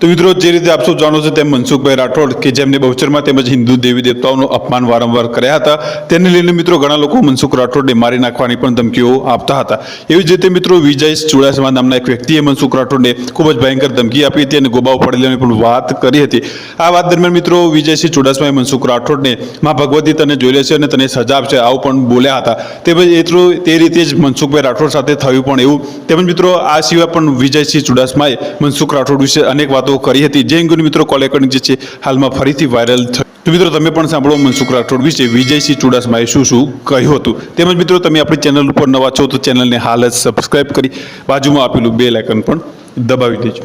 તો મિત્રો જે રીતે આપ સૌ જાણો છો તેમ મનસુખભાઈ રાઠોડ કે જેમને બહુચરમાં તેમજ હિન્દુ દેવી દેવતાઓનું અપમાન વારંવાર કર્યા હતા, તેને લઈને મિત્રો ઘણા લોકો મનસુખ રાઠોડને મારી નાખવાની પણ ધમકીઓ આપતા હતા. એવી જ રીતે મિત્રો વિજય ચુડાસમા નામના એક વ્યક્તિએ મનસુખ રાઠોડને ખૂબ જ ભયંકર ધમકી આપી હતી અને ગોબાઓ પડેલાની પણ વાત કરી હતી. આ વાત દરમિયાન મિત્રો વિજયસિંહ ચુડાસમાએ મનસુખ રાઠોડને માં ભગવતી તને જોઈ લેશે અને તને સજા આપશે આવું પણ બોલ્યા હતા. તેમજ એટલું તે રીતે જ મનસુખભાઈ રાઠોડ સાથે થયું પણ એવું. તેમજ મિત્રો આ સિવાય પણ વિજયસિંહ ચુડાસમાએ મનસુખ રાઠોડ વિશે અનેક વાતો કરી હતી. જે અંગેની મિત્રો કોલ રેકોર્ડિંગ જે છે હાલમાં ફરીથી વાયરલ થયું. તો મિત્રો તમે પણ સાંભળો મનસુખ રાઠોડ વિશે વિજયસિંહ ચુડાસમાએ શું શું કહ્યું હતું. તેમજ મિત્રો તમે આપણી ચેનલ ઉપર નવા છો તો ચેનલને હાલ જ સબસ્ક્રાઇબ કરી બાજુમાં આપેલું બે લાઇકન પણ દબાવી દેજો.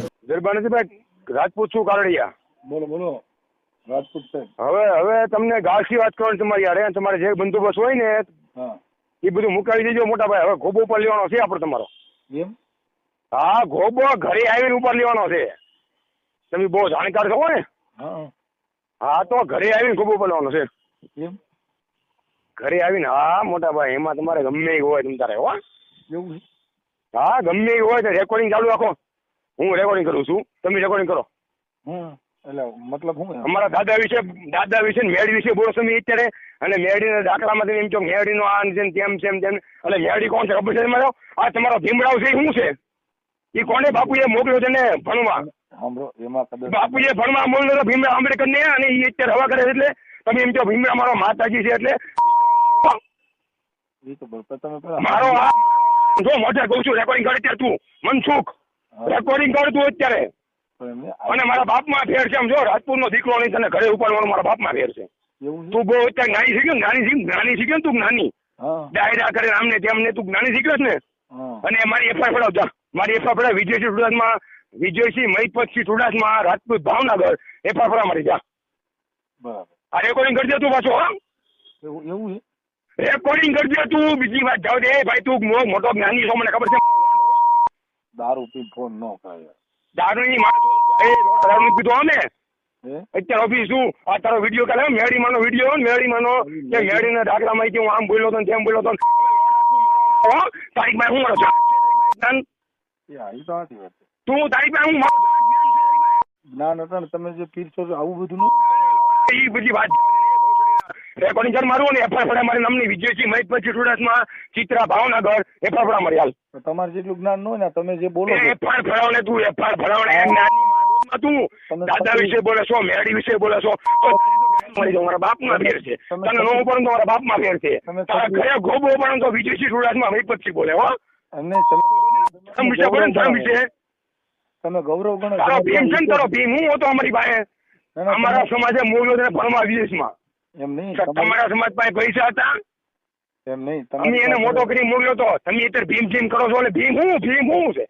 રાજપૂત છું કારડિયા. બોલો બોલો. રાજપૂત હવે હવે તમને ગાળસી વાત કરવાની તમારી યારે તમારે જે બંદોબસ્ત હોય ને એ બધું મુકાવી દેજો મોટા ભાઈ. હવે ગોબો ઉપર લેવાનો છે આપડે તમારો. હા ગોબો ઘરે આવીને ઉપર લેવાનો છે. તમે બહુ જાણકાર છો ને? હા. તો ઘરે આવીને ગોબો ઉપર છે. એમ ઘરે આવીને હા મોટા ભાઈ એમાં તમારે ગમે એ હોય તમ તારે હો. એવું હા ગમે એ હોય તો રેકોર્ડિંગ ચાલુ રાખો. હું રેકોર્ડિંગ કરું છું. તમે રેકોર્ડિંગ કરો. એટલે મતલબ હું અમારા દાદા વિશે દાદા વિશે ને મેળી વિશે બોલો તમે અત્યારે. અને મેળીના દાખલામાં તમે એમ કહો મેળીનો આ છે તેમ તેમ તેમ એટલે મેળી કોણ છે? ખબર છે તમારો? આ તમારો ભીમરાવ છે એ શું છે? એ કોને બાપુએ મોકલ્યો છે ને ભણવા? સાંભળો એમાં કદાચ બાપુએ ભણવા મોકલ્યો નતો ભીમરાવ આંબેડકર ને અને એ અત્યારે હવા કરે એટલે તમે એમ કહો ભીમરાવ મારો માતાજી છે એટલે એ તો બરોબર તમે પેલા મારો આ જો મોઢે કહું છું રેકોર્ડિંગ કરે અત્યારે તું મનસુખ રેકોર્ડિંગ કર તું અત્યારે. અને મારા બાપમાં ફેર છે આમ જો રાજપુર નો દીકરો નહીં તને ઘરે ઉપાડવાનો મારા બાપમાં ફેર છે. તું બહુ અત્યારે જ્ઞાની શીખ્યો નાની જ્ઞાની શીખ્યો તું જ્ઞાની ડાયરા કરે આમને તેમને તું જ્ઞાની શીખ્યો ને. અને મારી એફઆઈ પડાવ જા. મારી એફઆઈઆર પડાવ વિજયસિંહ ચુડાસમા વિજયસિંહ મહિપતસિંહ ચુડાસમા રાજપૂત ભાવનગર એ પડાવ મારી જા આ રેકોર્ડિંગ કરજે તું પાછો હા. એવું રેકોર્ડિંગ કરજે તું. બીજી વાત જાવ દે. ભાઈ તું મો- મોટો જ્ઞાની છો મને ખબર છે. દારૂ પી ફોન ન દારૂ ની માં એ દારૂ પીધો ને અત્યારે ઓફિસ શું આ તારો વીડિયો કાલે મેળી માનો વીડિયો મેળી માનો કે મેડીના દાખલામાં કે હું આમ બોલ્યો તો ને તેમ બોલ્યો તો ને. તારીખમાં હું મળો છે, તારીખમાં તો તારી પાસે હું માં. ને તમે જે પીર છો આવું બધું ન એ બધી વાત રેકોર્ડિંગ કર મારું ને એફાફડા મારી નામની વિજયસિંહ મહિત પછી સુરતમાં ચિત્રા ભાવનગર એફાફડા મારી હાલ. તમારે જેટલું જ્ઞાન ન હોય ને તમે જે બોલો છો. એફઆર ફળાવને તું એફઆર ફરાવને એમ તું. દાદા વિશે બોલે છો મેડી વિશે બોલે છો મળી જાવ મારા બાપમાં ફેર છે. તને નો પણ તો મારા બાપમાં ફેર છે. તારા ઘરે ગોબો પણ તો વિજયસિંહ સુરતમાં મહિત પછી બોલે હો. અને તમે ધર્મ વિશે બોલે ધર્મ વિશે. તમે ગૌરવ ગણો તારો પેન્શન કરો ભીમ. હું હતો અમારી પાસે. અમારા સમાજે મોગલો ને પરમા વિદેશમાં. એમ નહીં તમારા સમાજ પાસે પૈસા હતા? એમ નહીં તમે એને મોટો કરી મોકલ્યો તો. તમે અત્યારે ભીમ ભીમ કરો છો એટલે ભીમ હું? ભીમ હું છે?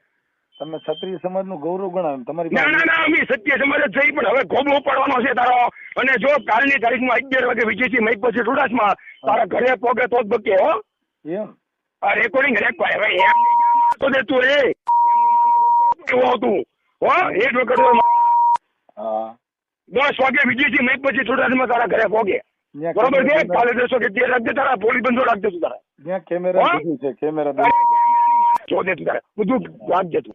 તમે ક્ષત્રિય સમાજનું ગૌરવ ગણાવ તમારી ના ના ના અમે ક્ષત્રિય સમાજ જ થઈ પણ હવે ગોબો પડવાનો છે તારો. અને જો કાલની તારીખમાં અગિયાર વાગે વિજયસિંહ મહિક પછી સુડાસમાં તારા ઘરે પોગે તો જ બકે હો. એમ. આ રેકોર્ડિંગ રેક હવે એમ માણસો દે તું એ એવો આવતું. હો એક વખત દસ વાગે વિજયસિંહ મેં પછી સુડાસમાં તારા ઘરે પોગે બરોબર છે? કાલે દસ કે તે રાખજે તારા પોલીસ બંધો રાખજે તું તારા. કેમેરા છે કેમેરા જો દે તું તારે. બધું રાખજે તું.